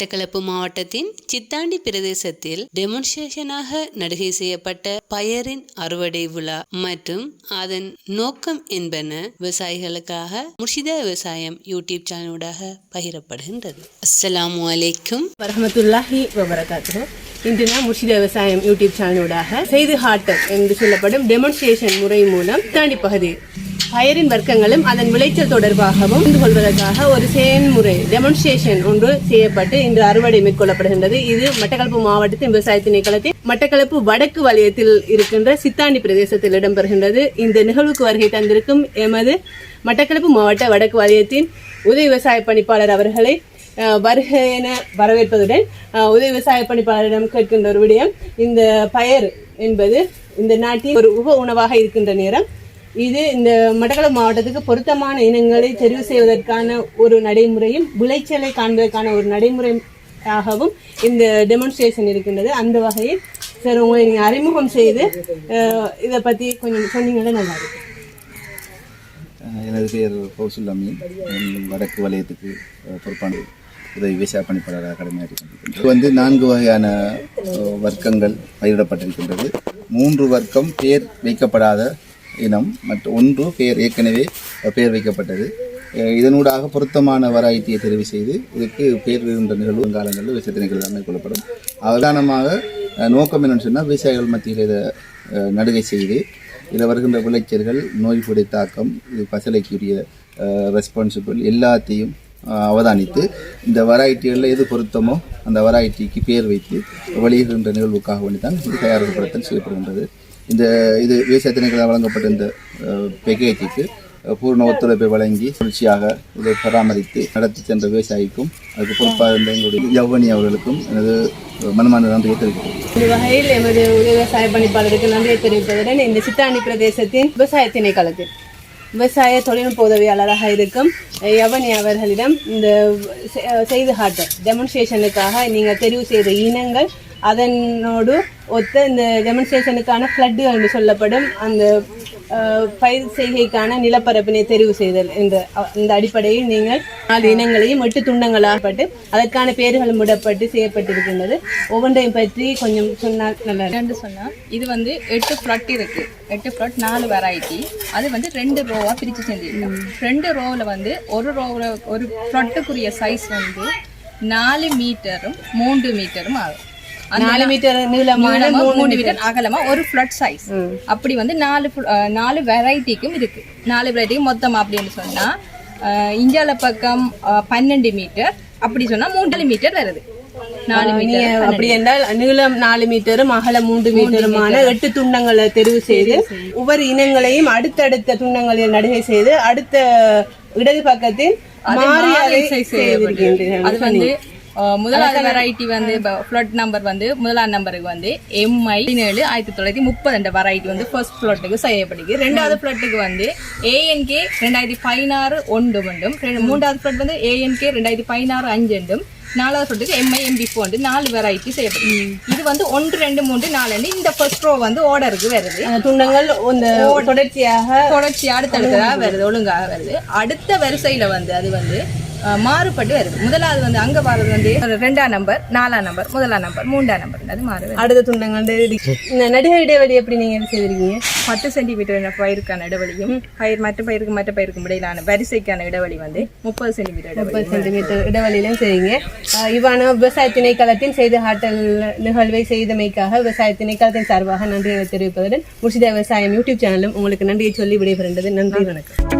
மட்டக்களப்பு மாவட்டத்தின் சித்தாண்டி பிரதேசத்தில் டெமோன்ஸ்ட்ரேஷனாக நடுகை செய்யப்பட்ட பயரின் அறுவடை விழா மற்றும் அதன் நோக்கம் என்பன விவசாயிகளுக்காக முர்ஷிதா விவசாயம் யூடியூப் சேனலூடாக பகிரப்படுகின்றது. அஸ்ஸலாமு வலைக்கும் வரமத்துல்லாஹி வபரகாத்துஹு. இன்று நாம் முர்ஷித விவசாயம் யூடியூப் சேனலூடாக செய்து ஹாட்டர் என்று சொல்லப்படும் டெமோன்ஸ்ட்ரேஷன் முறை மூலம் தாண்டி பகுதி பயிரின் வர்க்கங்களும் அதன் விளைச்சல் தொடர்பாகவும் புரிந்து கொள்வதற்காக ஒரு செயல்முறை டெமான்ஸ்ட்ரேஷன் ஒன்று செய்யப்பட்டு இன்று அறுவடை மேற்கொள்ளப்படுகின்றது. இது மட்டக்களப்பு மாவட்டத்தின் விவசாய திணைக்களத்தில் மட்டக்களப்பு வடக்கு வலயத்தில் இருக்கின்ற சித்தாண்டி பிரதேசத்தில் இடம்பெறுகின்றது. இந்த நிகழ்வுக்கு வருகை தந்திருக்கும் எமது மட்டக்களப்பு மாவட்ட வடக்கு வலயத்தின் உதவி விவசாய பணிப்பாளர் அவர்களை அஹ் வருக என வரவேற்பதுடன் உதவி விவசாய பணிப்பாளரிடம் கேட்கின்ற ஒரு விடயம் இந்த பயர் என்பது இந்த நாட்டின் ஒரு உப உணவாக இருக்கின்ற நேரம் இது இந்த மட்டக்களப்பு மாவட்டத்துக்கு பொருத்தமான இனங்களை தெரிவு செய்வதற்கான ஒரு நடைமுறையும் விளைச்சலை காண்பதற்கான ஒரு நடைமுறையாகவும் இந்த டெமான்ஸ்ட்ரேஷன் இருக்கின்றது. அந்த வகையில் சார் உங்களை நீங்கள் அறிமுகம் செய்து இதை பற்றி கொஞ்சம் சொன்னீங்கன்னா நல்லா இருக்கும். எனது பெயர் கௌசுல் அமீன் வடக்கு வலயத்துக்கு பொறுப்பான உதவி விவசாய பணிப்பாளராக கடமையாற்றிருக்கின்றேன் இது வந்து நான்கு வகையான வர்க்கங்கள் பயிரிடப்பட்டிருக்கின்றது. மூன்று வர்க்கம் பேர் வைக்கப்படாத இனம் மற்றும் ஒன்று பெயர் ஏற்கனவே பெயர் வைக்கப்பட்டது. இதனூடாக பொருத்தமான வராயத்தியை தெரிவு செய்து இதுக்கு பெயர் இருந்த நிகழ்வு காலங்களில் விவசாயத்தினைகள் தான் மேற்கொள்ளப்படும் அவதானமாக நோக்கம் என்னன்னு சொன்னால் விவசாயிகள் மத்தியில் இதை நடுகை செய்து இதில் வருகின்ற விளைச்சல்கள் நோய் கொடி தாக்கம் இது பசலைக்குரிய ரெஸ்பான்சிபிள் எல்லாத்தையும் அவதானித்து இந்த வராயிட்டிகளில் எது பொருத்தமோ அந்த வராயிட்டிக்கு பேர் வைத்து வெளியிடுகின்ற நிகழ்வுக்காக வேண்டி தான் இது தயாரிப்படுத்தல் செய்யப்படுகின்றது. இந்த இது விவசாய திணைகளால் வழங்கப்பட்ட இந்த பேக்கேஜுக்கு பூர்ண ஒத்துழைப்பை வழங்கி தொடர்ச்சியாக இதை பராமரித்து நடத்தி சென்ற விவசாயிக்கும் அதுக்கு பொறுப்பாக இருந்த எங்களுடைய யவ்வனி அவர்களுக்கும் எனது மனமான நன்றியை தெரிவிக்கிறேன். இந்த வகையில் எமது விவசாய பணிப்பாளருக்கு நன்றியை தெரிவிப்பதுடன் இந்த சித்தாணி பிரதேசத்தின் விவசாய திணைக்களத்தில் விவசாய தொழில்நுட்ப உதவியாளராக இருக்கும் யவனி அவர்களிடம் இந்த செ- செய்து காட்ட டெமான்ஸ்ட்ரேஷனுக்காக நீங்கள் தெரிவு செய்த இனங்கள் அதனோடு ஒத்த இந்த டெமான்ஸ்ட்ரேஷனுக்கான ஃப்ளட்டுகள் என்று சொல்லப்படும் அந்த பயிர் செய்கைக்கான நிலப்பரப்பினை தெரிவு செய்தல் என்ற இந்த அடிப்படையில் நீங்கள் நாலு இனங்களையும் எட்டு துண்டங்களாகப்பட்டு அதற்கான பெயர்களும் விடப்பட்டு செய்யப்பட்டிருக்கின்றது. ஒவ்வொன்றையும் பற்றி கொஞ்சம் சொன்னால் நல்லா இருக்கும். என்னன்னு சொன்னா இது வந்து எட்டு ஃப்ளட் இருக்கு. எட்டு ஃப்ளட் நாலு வெரைட்டி அது வந்து ரெண்டு ரோவா பிரிச்சு செஞ்சிருக்கோம். ரெண்டு ரோவில் வந்து ஒரு ரோவில் ஒரு ஃப்ளட்டுக்குரிய சைஸ் வந்து நாலு மீட்டரும் மூன்று மீட்டரும் ஆகும். நாலு மீட்டர் நீளமான நீளமா மூணு மீட்டர் அகலமா ஒரு ஃப்ளட் சைஸ் அப்படி வந்து நாலு நாலு வெரைட்டிக்கும் இருக்கு. நாலு வெரைட்டிக்கும் மொத்தம் அப்படின்னு சொன்னா இந்தியால பக்கம் பன்னெண்டு மீட்டர். அப்படி சொன்னா மூன்று மீட்டர் வருது. நாலு மீட்டர் அப்படி என்றால் நீளம் நாலு மீட்டரும் அகலம் மூன்று மீட்டருமான எட்டு துண்டங்களை தெரிவு செய்து ஒவ்வொரு இனங்களையும் அடுத்தடுத்த துண்டங்களில் நடுகை செய்து அடுத்த இடது பக்கத்தில் மாறி அதை வந்து முதலாவது வெரைட்டி வந்து ஃப்ளட் நம்பர் வந்து முதலாம் நம்பருக்கு வந்து எம்ஐ பதினேழு ஆயிரத்தி தொள்ளாயிரத்தி முப்பது என்ற வெரைட்டி வந்து ஃபர்ஸ்ட் ஃப்ளட்டுக்கு செய்யப்படுது ரெண்டாவது ஃப்ளட்டுக்கு வந்து ஏஎன்கே ரெண்டாயிரத்தி பதினாறு ஒன்று ரெண்டு- மூன்றாவது ஃப்ளட் வந்து ஏஎன்கே ரெண்டாயிரத்தி பதினாறு அஞ்சு உண்டும். நாலாவது ஃப்ளட்டுக்கு எம்ஐ எம்பி வந்து நாலு வெரைட்டி செய்யப்படுது இது வந்து ஒன்று ரெண்டு மூன்று நாலு இந்த ஃபர்ஸ்ட் ரோ வந்து ஆர்டருக்கு வருது. துண்டங்கள் தொடர்ச்சியாக தொடர்ச்சி அடுத்தடுத்ததாக வருது ஒழுங்காக வருது. அடுத்த வரிசையில வந்து அது வந்து மாறுபட்டு வருது. முதலாவது வந்து அங்க வர்றது வந்து ரெண்டாம் நம்பர் நாலாம் நம்பர் முதலாம் நம்பர் மூன்றாம் நம்பர் அது மாறுது அடுத்த துண்டங்கள் நடுகை இடைவெளி எப்படி நீங்க செய்திருக்கீங்க? பத்து சென்டிமீட்டர் பயிருக்கான இடைவெளியும் பயிர் மற்ற பயிருக்கு மற்ற பயிருக்கும் இடையிலான வரிசைக்கான இடைவெளி வந்து முப்பது சென்டிமீட்டர் முப்பது சென்டிமீட்டர் இடைவெளியிலும் செய்யுங்க. இவ்வான விவசாய திணைக்களத்தின் செய்து காட்டல் நிகழ்வை செய்தமைக்காக விவசாய திணைக்களத்தின் சார்பாக நன்றியை தெரிவிப்பதுடன் முர்ஷிதா விவசாயம் யூடியூப் சேனலும் உங்களுக்கு நன்றியை சொல்லி விடைபெறுகின்றது. நன்றி வணக்கம்.